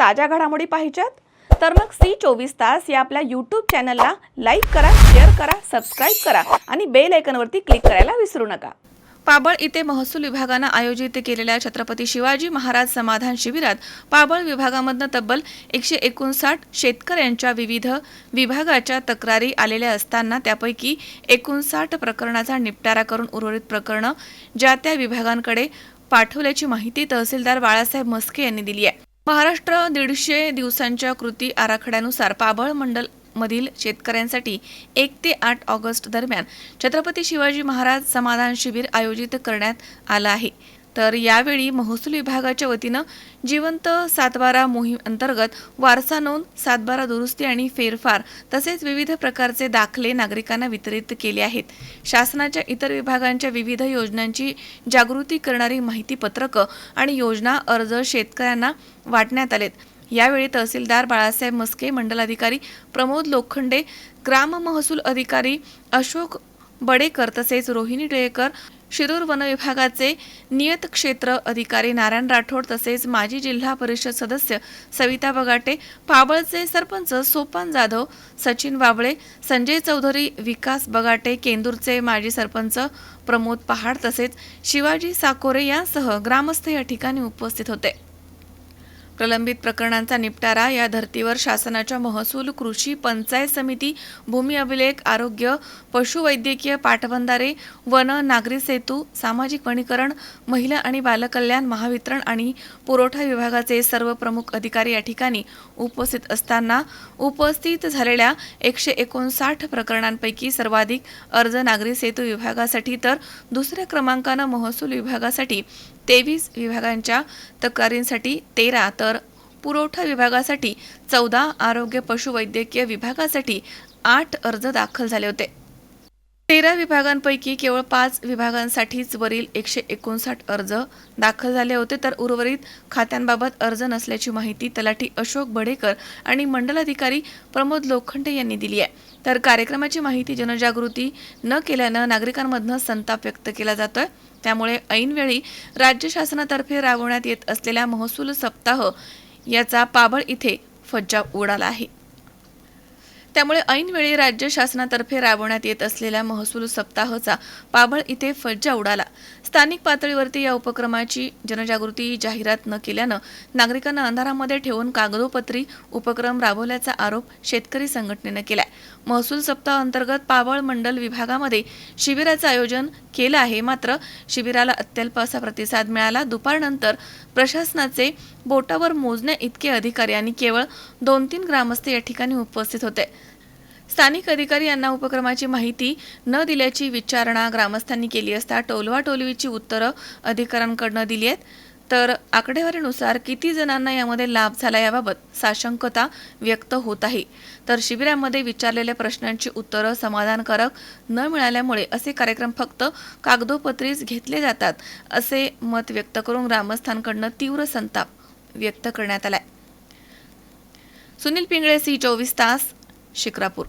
ताज्या घडामोडी पाहिजेत? तर मग सी चोवीस तास या आपल्या यूट्यूब चॅनलला लाईक करा शेअर करा सबस्क्राईब करा आणि बेल आयकनवरती क्लिक करायला विसरू नका. पाबळ इथे महसूल विभागानं आयोजित केलेल्या छत्रपती शिवाजी महाराज समाधान शिबिरात पाबळ विभागामधनं तब्बल एकशे एकोणसाठ शेतकऱ्यांच्या विविध विभागाच्या तक्रारी आलेल्या असताना त्यापैकी एकोणसाठ प्रकरणाचा निपटारा करून उर्वरित प्रकरणं ज्या त्या विभागांकडे पाठवल्याची माहिती तहसीलदार बाळासाहेब मस्के यांनी दिली आहे. महाराष्ट्र दीडशे दिवसांच्या कृती आराखड्यानुसार पाबळ मंडल मधील शेतकऱ्यांसाठी एक ते आठ ऑगस्ट दरम्यान छत्रपती शिवाजी महाराज समाधान शिबिर आयोजित करण्यात आलं आहे. तर यावेळी महसूल विभागाच्या वतीनं जिवंत सातबारा मोहीम अंतर्गत वारसा नोंद सातबारा दुरुस्ती आणि फेरफार तसेच विविध प्रकारचे दाखले नागरिकांना वितरित केले आहेत. शासनाच्या इतर विभागांच्या विविध योजनांची जागृती करणारी माहितीपत्रकं आणि योजना अर्ज शेतकऱ्यांना वाटण्यात आलेत. यावेळी तहसीलदार बाळासाहेब मस्के मंडलाधिकारी प्रमोद लोखंडे ग्राम महसूल अधिकारी अशोक बडेकर तसेच रोहिणी टिळेकर शिरूर वन विभागाचे नियत क्षेत्र अधिकारी नारायण राठोड तसेच माजी जिल्हा परिषद सदस्य सविता बगाटे पाबळचे सरपंच सोपान जाधव सचिन बाबळे संजय चौधरी विकास बगाटे केंदूरचे माजी सरपंच प्रमोद पहाड तसेच शिवाजी साकोरे यांसह ग्रामस्थ या ठिकाणी उपस्थित होते. प्रलंबित प्रकरणांचा निपटारा या धर्तीवर शासनाच्या महसूल कृषी पंचायत समिती भूमी अभिलेख आरोग्य पशुवैद्यकीय पाटबंधारे वन नागरी सेतू सामाजिक वनीकरण महिला आणि बालकल्याण महावितरण आणि पुरवठा विभागाचे सर्व प्रमुख अधिकारी या ठिकाणी उपस्थित असताना उपस्थित झालेल्या एकशे एकोणसाठ प्रकरणांपैकी सर्वाधिक अर्ज नागरी सेतू विभागासाठी तर दुसऱ्या क्रमांकानं महसूल विभागासाठी तेवीस विभागांच्या तक्रारींसाठी तेरा तर पुरवठा विभागासाठी चौदा आरोग्य पशुवैद्यकीय विभागासाठी आठ अर्ज दाखल झाले होते. तेरा विभागांपैकी केवळ पाच विभागांसाठीच वरील एकशे एकोणसाठ अर्ज दाखल झाले होते. तर उर्वरित खात्यांबाबत अर्ज नसल्याची माहिती तलाठी अशोक बडेकर आणि मंडलाधिकारी प्रमोद लोखंडे यांनी दिली आहे. तर कार्यक्रमाची माहिती जनजागृती न केल्यानं नागरिकांमधनं संताप व्यक्त केला जातोय. त्यामुळे ऐनवेळी राज्य शासनातर्फे राबवण्यात येत असलेल्या महसूल सप्ताह याचा पाबळ इथे फज्जा उडाला आहे. त्यामुळे ऐनवेळी राज्य शासनातर्फे राबवण्यात येत असलेल्या महसूल सप्ताहाचा पाबळ इथे फज्जा उडाला. स्थानिक पातळीवरती या उपक्रमाची जनजागृती जाहिरात न केल्यानं नागरिकांना अंधारामध्ये ठेवून कागदोपत्री उपक्रम राबवल्याचा आरोप शेतकरी संघटनेनं केला महसूल सप्ताह अंतर्गत पावळ मंडल विभागामध्ये शिबिराचं आयोजन केलं आहे. मात्र शिबिराला अत्यल्प असा प्रतिसाद मिळाला. दुपारनंतर प्रशासनाचे बोटावर मोजण्या इतके अधिकारी आणि केवळ दोन तीन ग्रामस्थ या ठिकाणी उपस्थित होते. स्थानिक अधिकारी यांना उपक्रमाची माहिती न दिल्याची विचारणा ग्रामस्थांनी केली असता टोलवा टोलवीची उत्तरं अधिकाऱ्यांकडनं दिली आहेत. तर आकडेवारीनुसार किती जणांना यामध्ये लाभ झाला याबाबत साशंकता व्यक्त होत आहे. तर शिबिरामध्ये विचारलेल्या प्रश्नांची उत्तरं समाधानकारक न मिळाल्यामुळे असे कार्यक्रम फक्त कागदोपत्रीच घेतले जातात असे मत व्यक्त करून ग्रामस्थांकडनं तीव्र संताप व्यक्त करण्यात आलाय. सुनील पिंगळे सी चोवीस तास शिक्रापूर.